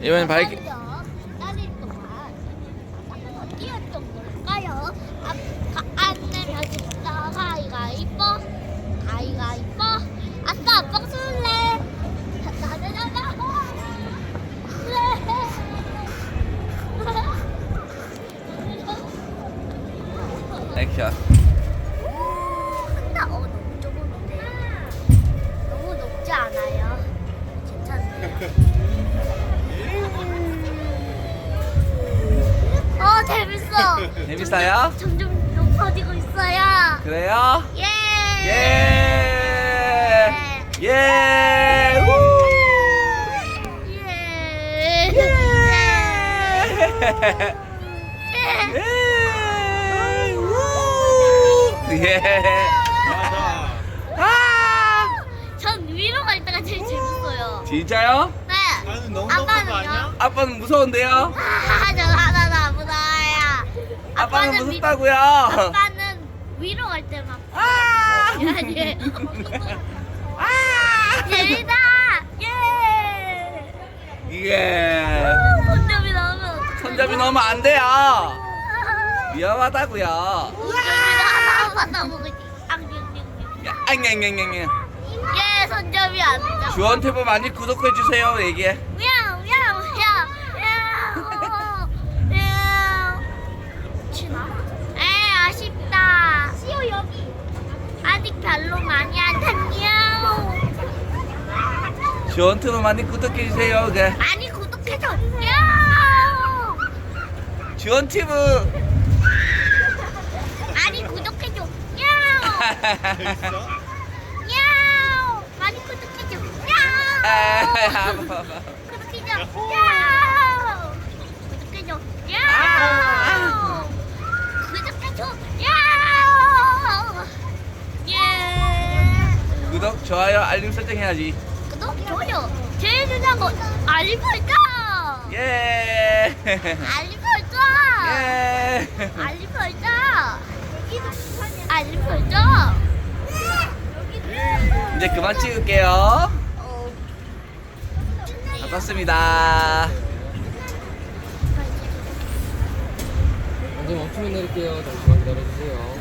이번엔 뛰었던 걸까요? 아, 안 내면 진짜 가이가 이뻐. 가이가 이뻐. 아싸 아빠 술래. 나나나나 액션 어 재밌어 재밌어요? 점점 높아지고 있어요 그래요? 예 예! 예! 우! 예. 예! 예. 예! 우! 예! 맞아. 아! 전 위로 갈 때가 제일 재밌어요. 진짜요? 네. 나는 너무? 아빠는요? 아빠는 무서운데요? 아, 저 하나도 안 무서워요. 아빠는 위- 무섭다고요? 아빠는 위로 갈 때만. 아! 아니에요. 아! 재밌다. 예. 이게 손잡이 나오면? 손잡이 넣으면 안 돼요. 위험하다고요. 손잡이를 하나만 나보고 앙앙앙. 야, 앙냥냥냥냥. 예, 손잡이 안 돼. 주원 탭을 많이 구독해 주세요. 얘기해. 미야우 미야우 미야우 미야우 치나? 에 아쉽다 시오 여기 아직 별로 많이 안 탔냐 탭을 많이 구독해 주세요. 그 많이 구독해줘. 야! 팁은 많이 구독해줘? 야! 많이 구독해줘. 야! 구독해줘. 야! 구독해줘. 야! 구독해줘. 야! 예. 구독, 좋아요, 알림 설정 해야지. 구독 좋아요 제일 중요한 건 알림 설정 예. 알림 설정 예. 알림 설정 알림 설정 이제 그만 찍을게요. 어, 반갑습니다. 이제 멈추면 내릴게요. 잠시만 기다려주세요.